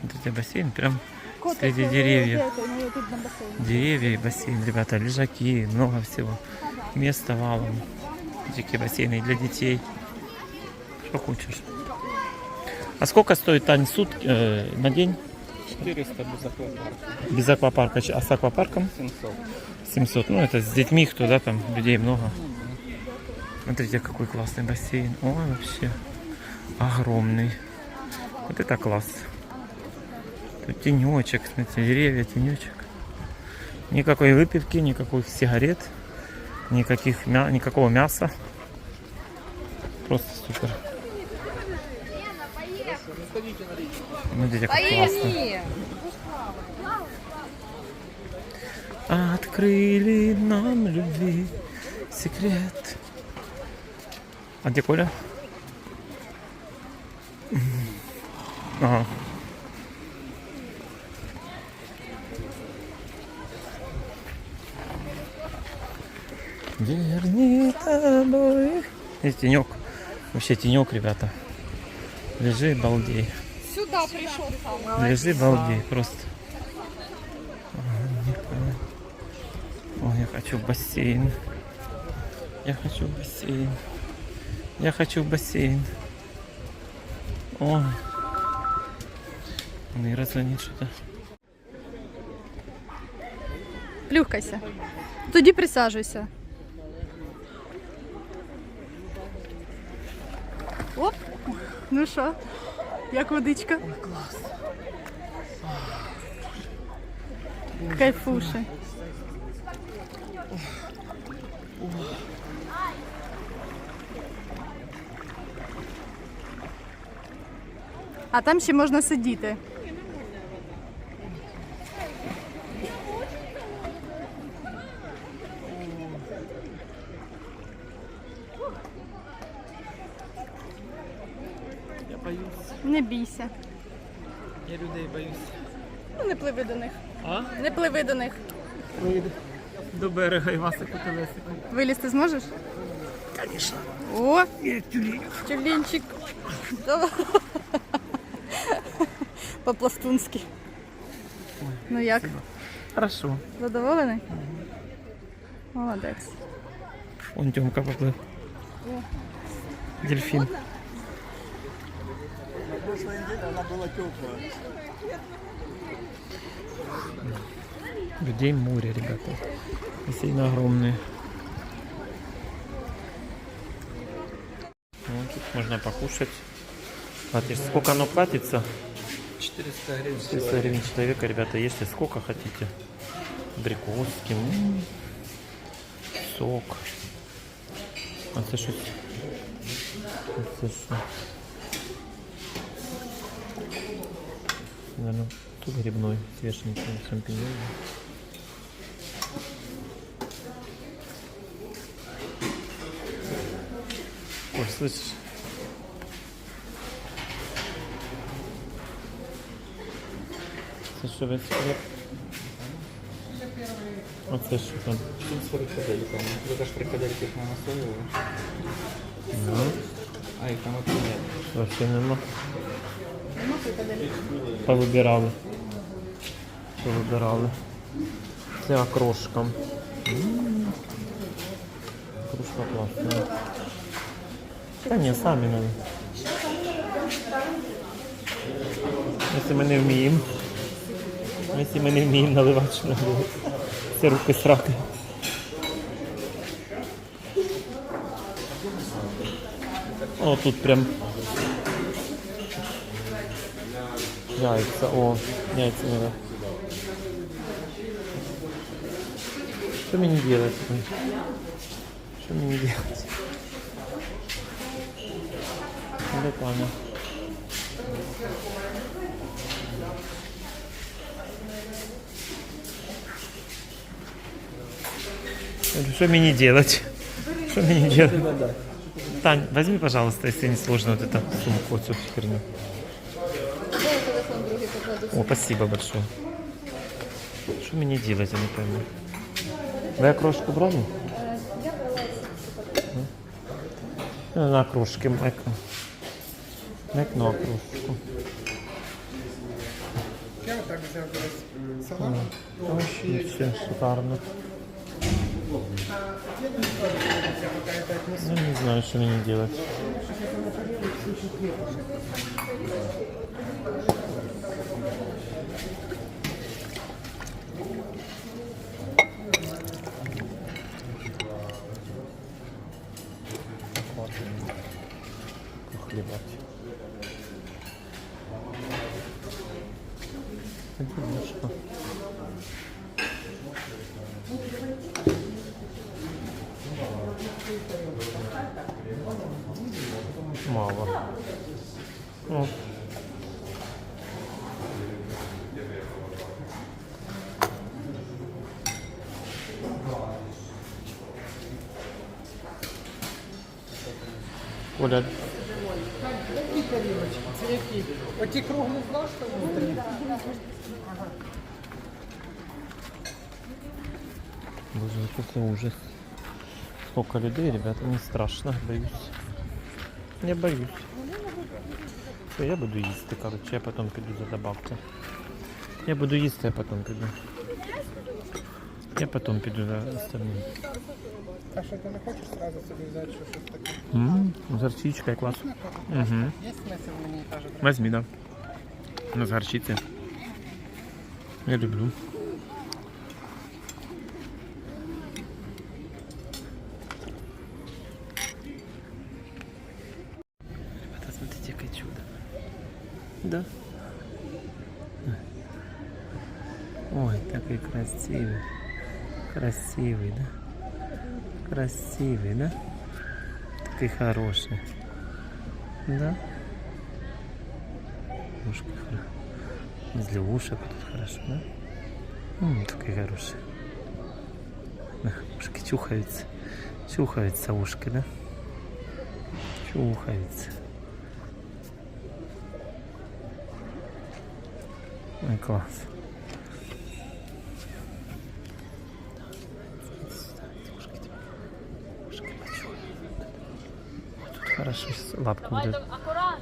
Смотрите, бассейн прям Котик, среди деревьев. Деревья и бассейн, ребята, лежаки, много всего. Место валом. Дикие бассейны для детей. Что хочешь. А сколько стоит Тань сутки э, на день? 400 без аквапарка. Без аквапарка, а с аквапарком 700. 700. Ну, это с детьми, кто, да, там людей много. Смотрите, какой классный бассейн. Ой, вообще огромный. Вот это класс. Тут тенечек, смотрите, деревья, тенечек. Никакой выпивки, никаких сигарет, никаких никакого мяса. Просто супер. Смотрите, как классно. Открыли нам любви секрет. А где Коля? Ага. Верни тобой. Здесь тенек. Вообще тенек, ребята. Лежи, балдей. Сюда пришел сам. Лежи, балдей. Просто. О, я хочу в бассейн. Я хочу в бассейн. Я хочу в бассейн. О. Мира звонит что-то. Плюхкайся. Тоді присаджуйся. Оп. Ну що? Як водичка? клас. Кайфуше. А там ще можна сидіти. Я боюсь. Не бійся. Я людей боюсь. Ну не пливи до них. А? Не пливи до них. Вийду до берега і по колесику. Вилізти зможеш? Конечно. О, Я тюлень. тюленчик. Давай. По-пластунськи. Ну як? Хорошо. Задоволений? Молодець. Вон Тёмка поплыл. Дельфин. Прошлой неделе она была теплая. Людей море, ребята. Бассейны огромные. Ну, тут можно покушать. Платишь. Сколько оно платится? 400 гривен. 400 гривен человека, ребята, ешьте сколько хотите. Абрикоски, м, сок. А щось. А Це Наверное, тут грибной, свеженький, шампиньоны. Ой, слышишь? Це що весь хліб? А це що там? Чем с фрикадельками? Это же фрикадельки их насоевые. Ну, А их там вообще нет. вообще нема. Повибирали. Повибирали. Це окрошка. М, Окрошка класна. Та ні, самі надо. Якщо ми не вміємо. Якщо ми не вміємо наливати, що наливати. Це руки сраки. О, тут прям яйца. О, яйца надо. Что мне не делать? Что мне не делать? Ну, понял. Что мне не делать? Что мне не делать? Тань, возьми, пожалуйста, если не сложно, вот эту сумку, вот эту херню. О, спасибо большое. Что мне делать, я не пойму. Вы окрошку брали? Я На окрошке Майк. Майк на окрошку. Я отак взяв десь салат, овощі. Все шикарно. Ну, не знаю, что мне делать. Thank you. Коля, Які тарілочки? Це які? Оті круглі флажки внутрі? боже, какой ужас. Сколько людей, ребята, не страшно, боюсь. Я боюсь. Все, я буду їсти, короче, я потом піду за добавкой. Я буду їсти, а потом піду. Я потом піду за остальним. А що ти не хочеш одразу собі взяти що щось таке? Ммм, з горчичкою, клас. Угу. Є смисл мені теж? Возьми, да. Ну, с горчицей. Я люблю. Ребята, смотрите, какое чудо. Да. Ой, такой красивый. Красивый, да? Красивый, да? Такой хороший. Да? Ушки хорошо. Возле ушек тут хорошо, да? М, такие хорошие. Да, ушки чухаются. Чухаются ушки, да? Чухаются. Класс. Ушки тебе. Ушки почухай. Вот тут хорошо. Сейчас лапку будет.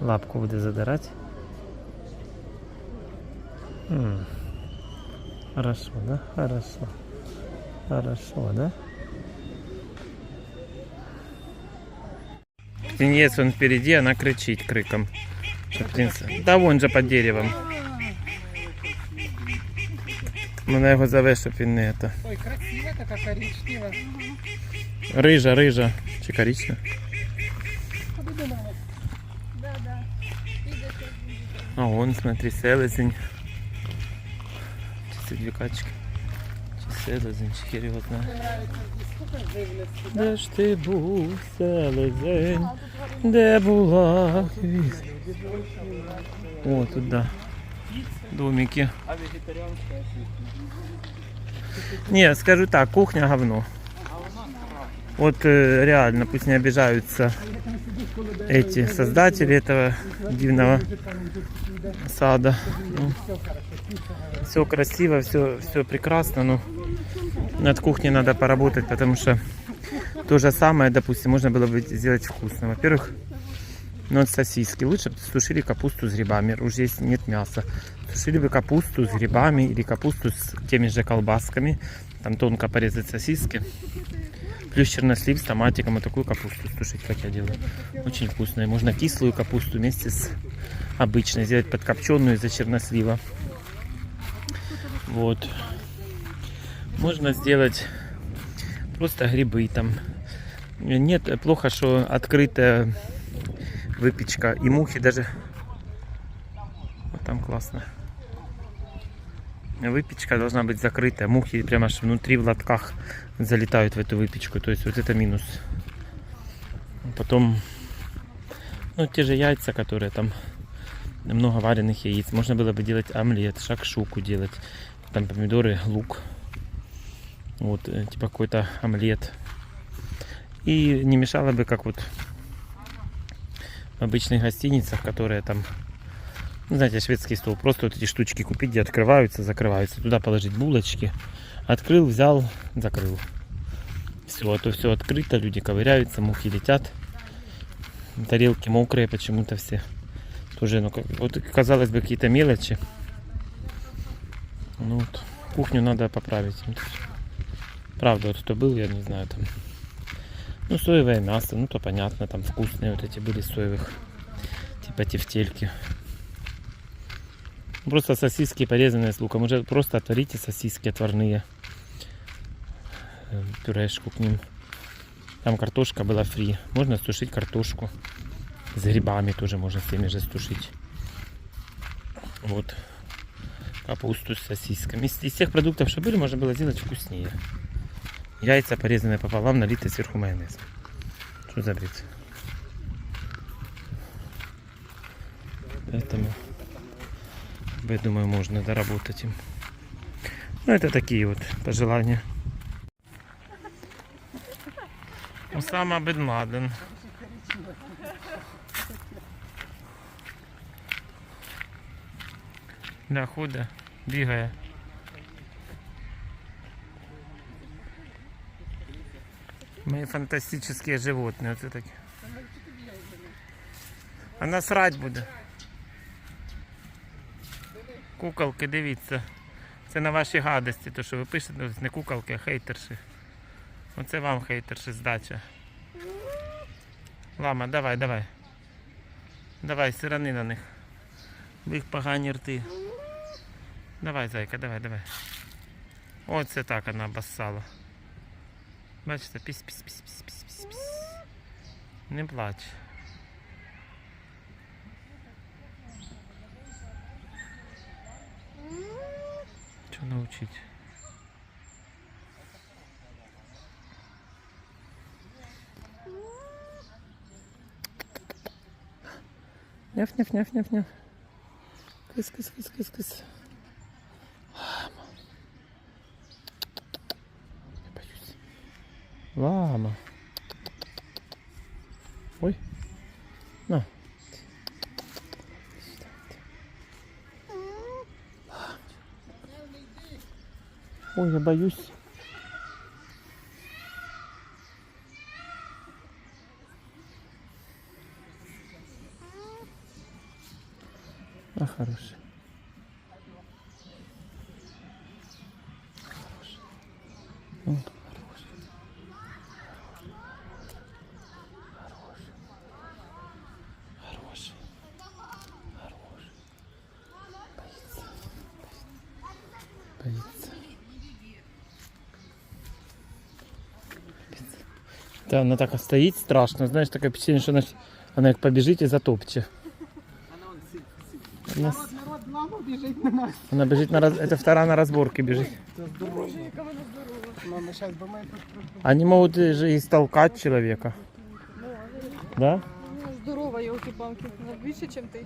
Лапку буде задирати. М. Хорошо, да? Хорошо. Хорошо, да? Птенец он впереди, она кричит криком. Птенец- Да вон же под деревом. Мене його зове, щоб він не это. Ой, красива така коричнева. Рижа, рижа. Чи корична? А вон, смотри, селезень. Чи це дві качки? Чи селезень, чи хер його знає. Де ж ти був, селезень? Де була? квіт? О, тут да. Домики. А вегетарианская Не, скажу так, кухня говно. Вот э, реально, пусть не обижаются эти создатели этого дивного сада. все красиво, все, все прекрасно, но над кухней надо поработать, потому что то же самое, допустим, можно было бы сделать вкусно. Во-первых, ну, вот сосиски. Лучше бы сушили капусту с грибами. Уже здесь нет мяса. Сушили бы капусту с грибами или капусту с теми же колбасками. Там тонко порезать сосиски. Плюс чернослив с томатиком. Вот такую капусту сушить, как я делаю. Очень вкусная. Можно кислую капусту вместе с обычной сделать подкопченную из-за чернослива. Вот. Можно сделать просто грибы там. Нет, плохо, что открытая выпечка и мухи даже. Вот там классно. Выпечка должна быть закрытая. Мухи прямо аж внутри в лотках залетают в эту выпечку. То есть вот это минус. Потом, ну, те же яйца, которые там много вареных яиц. Можно было бы делать омлет, шакшуку делать. Там помидоры, лук. Вот, э, типа какой-то омлет. И не мешало бы, как вот в обычных гостиницах, которые там, ну, знаете, шведский стол, просто вот эти штучки купить, где открываются, закрываются, туда положить булочки, открыл, взял, закрыл. Все, а то все открыто, люди ковыряются, мухи летят, тарелки мокрые почему-то все. Тоже, ну, как, вот казалось бы, какие-то мелочи, Ну вот, кухню надо поправить. Правда, вот кто был, я не знаю, там. Ну, соевое мясо, ну то понятно, там вкусные вот эти были соевых. Типа тефтельки. Просто сосиски порезанные с луком. Уже просто отварите сосиски отварные. Пюрешку к ним. Там картошка была фри. Можно сушить картошку. С грибами тоже можно с теми же стушить. Вот. Капусту с сосисками. Из, из тех продуктов, что были, можно было сделать вкуснее. Яйца, порезанные пополам, налитые сверху майонезом. Что за бред? Поэтому, я думаю, можно доработать им. Ну, это такие вот пожелания. Усама Бен Ладен. Да, ходить, бігає. Мои фантастические животные. Вот такі. А насрать буде. Куколки, дивіться. Це на ваші гадості, то що ви пишете, не куколки, а хейтерші. Оце вам хейтерші здача. Лама, давай, давай. Давай, сирани на них. В їх погані рти. Давай, зайка, давай, давай. Оце так вона обоссала. Бачите, піс піс піс піс піс піс піс. Не плач. Що научить? Кис, кис. Лама. Я боюсь. Лама. Ой. На. Ой, я боюсь. А, хороший. Хороший. М, хороший. Хороший. Хороший. Хороший. Боится Боится. Боится. Да, она так стоит страшно. Знаешь, такое впечатление, что она, она как побежит и затопчет. Она, с- Народ лама біжить на нас. она бежит на раз... Это вторая на разборке бежит. Це здорово. Мама, зараз би ми тут просто... Они могут э, же и столкать человека. Да? Здорова, елки-палки. Вона більше, ніж ти.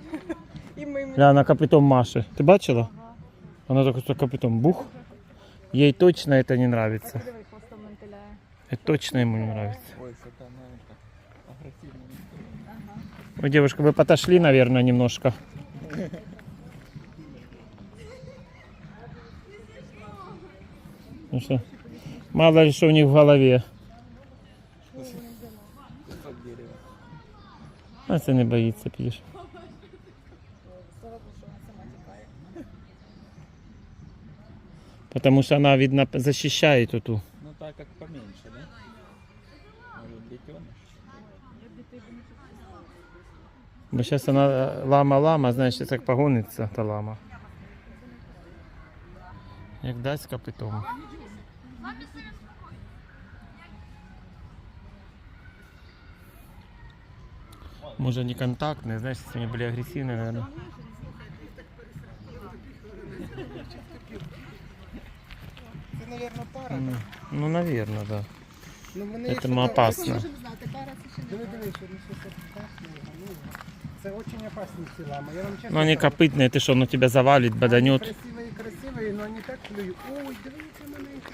І ми Гля, она копытом Маши. Ты бачила? Она только что копытом бух. Ей точно это не нравится. Диви, хвостом мотиляє. Это точно ему не нравится. Ой, это она это, агрессивно. Ой, девушка, вы подошли, наверное, немножко. Ну что, мало ли что у них в голове. Кусок дерева. А це не боїться, підеш. Потому что она, видно, защищает эту. Ну так как поменьше, да? Может детеныш? Бо сейчас она э, лама-лама, знаешь, сейчас як погониться, та лама. Як дасть копитом. Може не контактные, знаешь, если они были агрессивные, наверное. Це, мабуть, пара. Ну, ну наверное, да. Ну, вони Этому якщо- опасно. Диви, диви, що ну, що це опасно. Ну, Це дуже опасні ці лами. Я вам чесно Ну они кажу. копытные, ты что, ну тебя завалит, боданет. Красивые, красивые, но они так клюють. Ой, дивіться маленький.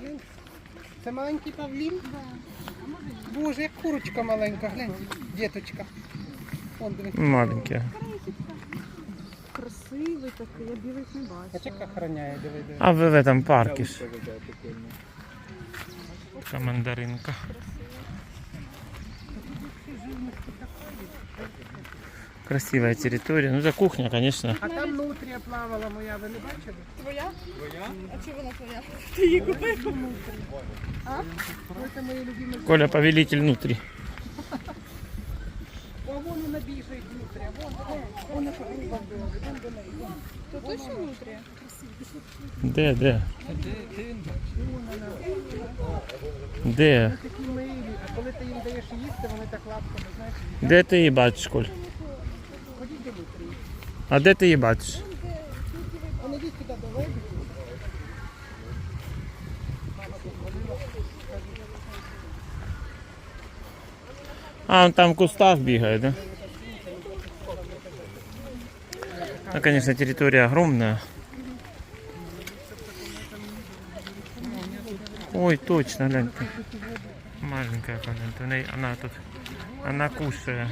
Глянь. Це маленький павлін? Боже, як курочка маленька, глянь, діточка. Вон, дивись. Маленькие. Красивий такий, я білих не бачу. А як охороняє, диви, диви. А вы в этом парке ж. Галушка какая прикольная. Командаринка. Красивая территория. Ну, за кухня, конечно. А там нутрія плавала моя, ви не бачили? Твоя? А чого вона твоя? Ти її купив? Це мої любимі. Коля, повелитель внутри. О, вон вона біжить нутрія, вон, вон, вон вон до неї. вон. То точно внутрі? Де, де? Де? Такі милі, а коли ти їм даєш їсти, вони так лапками, знаєш, Де ти її бачиш, Коль? ходіть до нутрії. А де ти її бачиш? Вони йдіть туди до лебеді. А, он там в кустах бегает, да? Ну, конечно, территория огромная. Ой, точно, глянь. ты. Маленькая, глянь, ты, она- она тут, она кушает.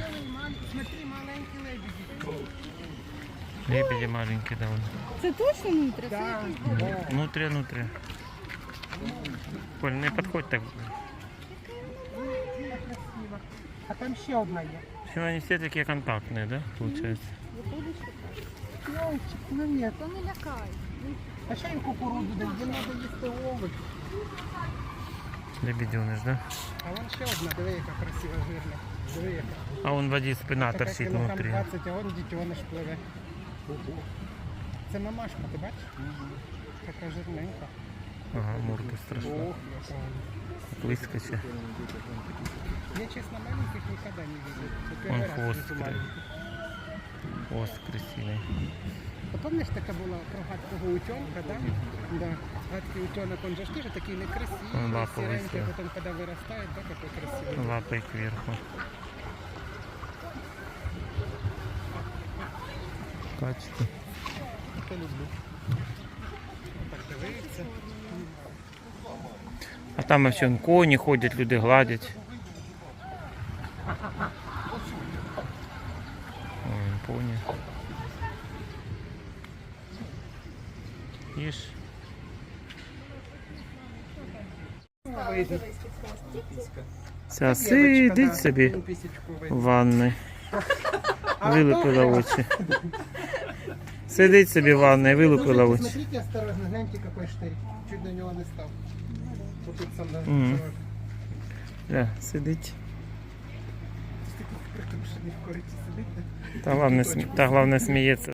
Смотри, маленькі лебеді. Лебеди маленькие довольно. Це точно внутрі? Да. Внутри, внутри. Коль, не подходь так. А там ще одна є. Все, они все такие контактные, да, получается? Йончик, ну ні. То не лякай. А ще їм кукурудзу дай, їм треба їсти овоч. Лебеденыш, да? А вон ще одна, диви, яка красива, жирна. Диви, яка. А он в воде спина Така торчит кілограм внутри. 20, а вон дітьониш пливе. Це мамашка, ти бачиш? Така жирненька. Ага, морда страшна. Ох, яка вона. Выскочи. Я, честно, маленьких никогда не видел. Это Он первый раз хвост вижу край. маленьких. Хвост красивый. А Помниш, така була про гадкого утенка, да? Да. Гадкий утенок, он же ж тоже такий некрасивый, Он лапу серенький, высунул. потом, когда вырастает, да, какой красивый. Лапой кверху. Качки. Это люблю. Так дивиться. А там вообще он коні ходять, люди гладять. Ой, поні. Їж. Сейчас сидить собі в ванни. Вилупила очі. Сидить себе в ванні, вилупила очі. Смотрите осторожно, гляньте, какой штирь. Чуть до него не стал. Тут Такий притушений в кориці сидить, да? Та головне, смі- та головне сміється.